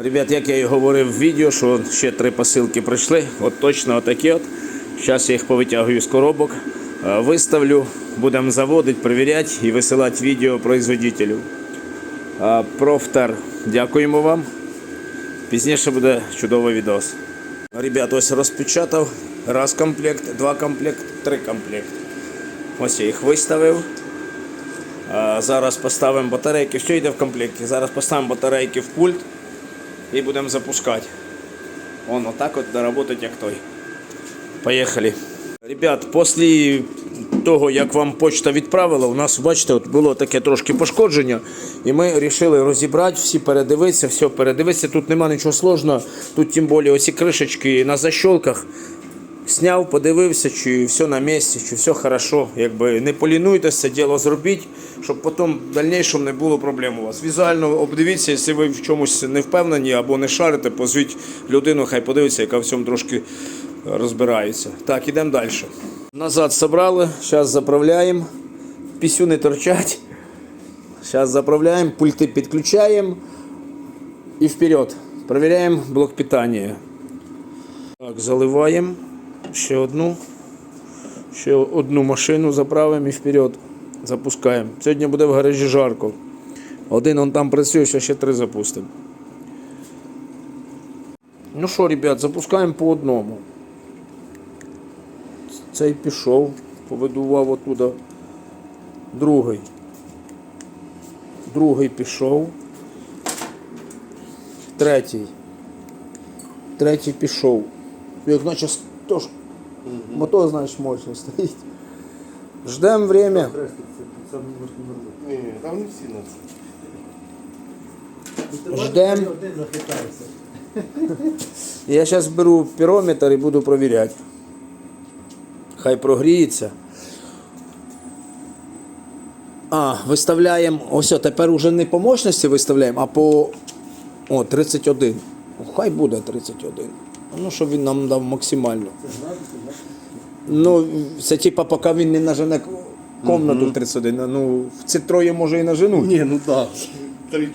Ребят, як я і говорив в відео, що ще три посилки прийшли. От точно отакі от. Зараз я їх повитягую з коробок, е, виставлю, будемо заводити, перевіряти і висилати відео производителю. Профтер, дякуємо вам. Пізніше буде чудовий відос. Ребят, ось розпечатав. Раз комплект, два комплект, три комплект. Ось я їх виставив. Зараз поставимо батарейки. Все йде в комплекті. Зараз поставимо батарейки в пульт і будемо запускати. Вон отак от доработать як той. Поїхали. Ребят, після того, як вам почта відправила, у нас, бачите, от було таке трошки пошкодження, і ми вирішили розібрати, всі передивитися, все передивитися. Тут нема нічого сложного. Тут тим більше оці кришечки на защолках. Сняв, подивився, чи все на місці, чи все хорошо. Якби не полінуйтеся, діло зробіть, щоб потім в дальнішому не було проблем у вас. Візуально обдивіться, якщо ви в чомусь не впевнені або не шарите, позвіть людину, хай подивиться, яка в цьому трошки розбирається. Так, ідемо далі. Назад зібрали, зараз заправляємо. Пісюни торчать. Зараз заправляємо, пульти підключаємо і вперед. Проверяємо блок питання. Так, заливаємо. Ще одну. Ще одну машину заправимо і вперед. Запускаємо. Сьогодні буде в гаражі жарко. Один он там працює, ще ще три запустимо. Ну що, ребят, запускаємо по одному. Цей пішов, повидував оттуда. Другий. Другий пішов. Третій. Третій пішов. Як наче тож, мотор, знаєш, мощно стоїть. Ждемо время. Ні, ні, там не всі на. Ждем. Я зараз беру пірометр і буду провіряти. Хай прогріється. А, виставляємо. Ось, тепер уже не по мощності виставляємо, а по. О, 31. Ну, Хай буде 31. Ну, щоб він нам дав максимально. Ну, це типа, поки він не нажене комнату 31. Ну, ці троє може і наженуть. Ні, ну так. 3-4.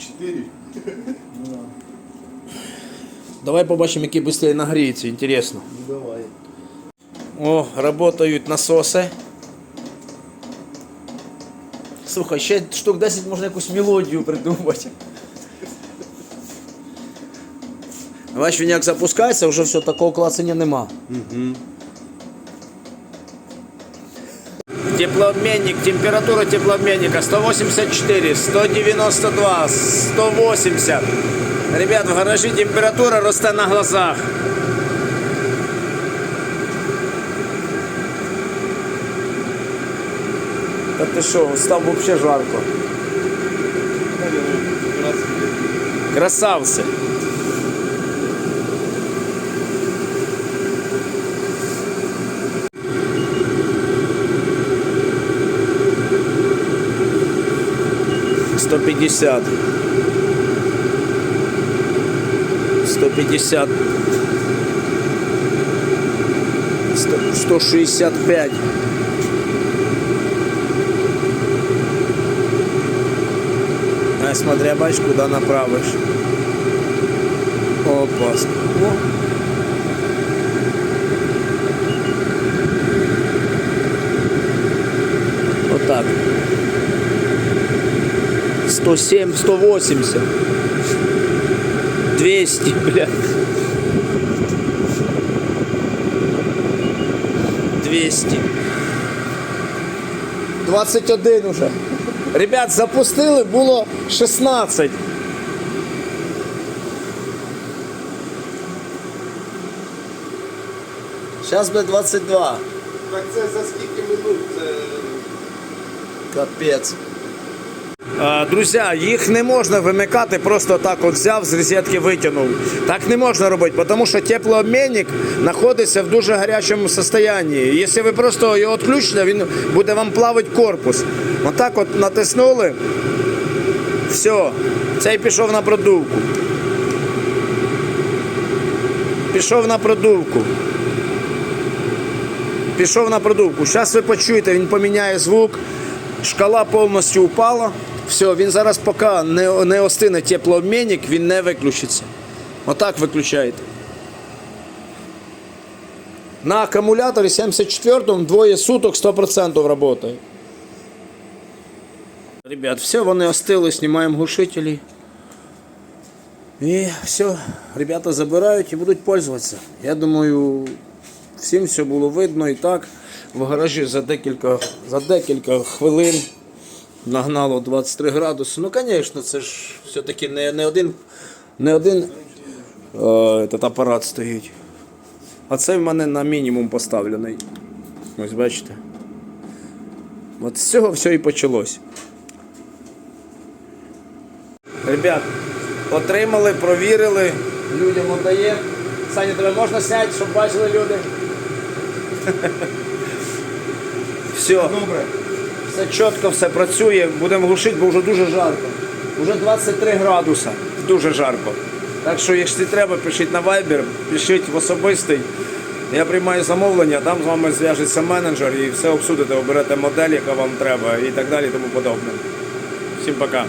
Давай побачимо, який швидше нагріється, інтересно. Ну давай. О, работають насоси. Слухай, ще штук 10 можна якусь мелодію придумати. Бачиш, він як запускається, вже все, такого клацання нема. Теплообменник, температура теплообменника 184, 192, 180. Ребят, в гаражі температура росте на глазах. Та ти що, став взагалі жарко. Красавці. 150. 150. 165. А смотря бач, куда направишь. Опа. О. Вот так. 107, 180. 200, бля. 200. 21 уже. Ребят, запустили, було 16. Зараз буде 22. Так це за скільки минут? Це... Капець. Друзі, їх не можна вимикати, просто так от взяв, з розетки витягнув. Так не можна робити, тому що теплообмінник знаходиться в дуже гарячому стані. Якщо ви просто його відключите, він буде вам плавити корпус. Отак от натиснули. Все, цей пішов на продувку. Пішов на продувку. Пішов на продувку. Зараз ви почуєте, він поміняє звук. Шкала повністю упала. Все, він зараз поки не, не остине теплообмінник, він не виключиться. Отак виключаєте. На акумуляторі 74-му двоє суток 100% работает. Ребят, все, вони остили, знімаємо глушителі. І все, ребята забирають і будуть пользуватися. Я думаю, всім все було видно і так. В гаражі за декілька, за декілька хвилин нагнало 23 градуси. Ну, звісно, це ж все-таки не, не один, не один е, этот апарат стоїть. А цей в мене на мінімум поставлений. Ось бачите. От з цього все і почалось. Ребят, отримали, провірили, людям віддає. Саня, тебе можна сняти, щоб бачили люди? Все. Добре. Все чітко, все працює, будемо глушити, бо вже дуже жарко. Уже 23 градуса, дуже жарко. Так що, якщо треба, пишіть на Viber, пишіть в особистий. Я приймаю замовлення, там з вами зв'яжеться менеджер і все обсудите, оберете модель, яка вам треба і так далі, і тому подобне. Всім пока.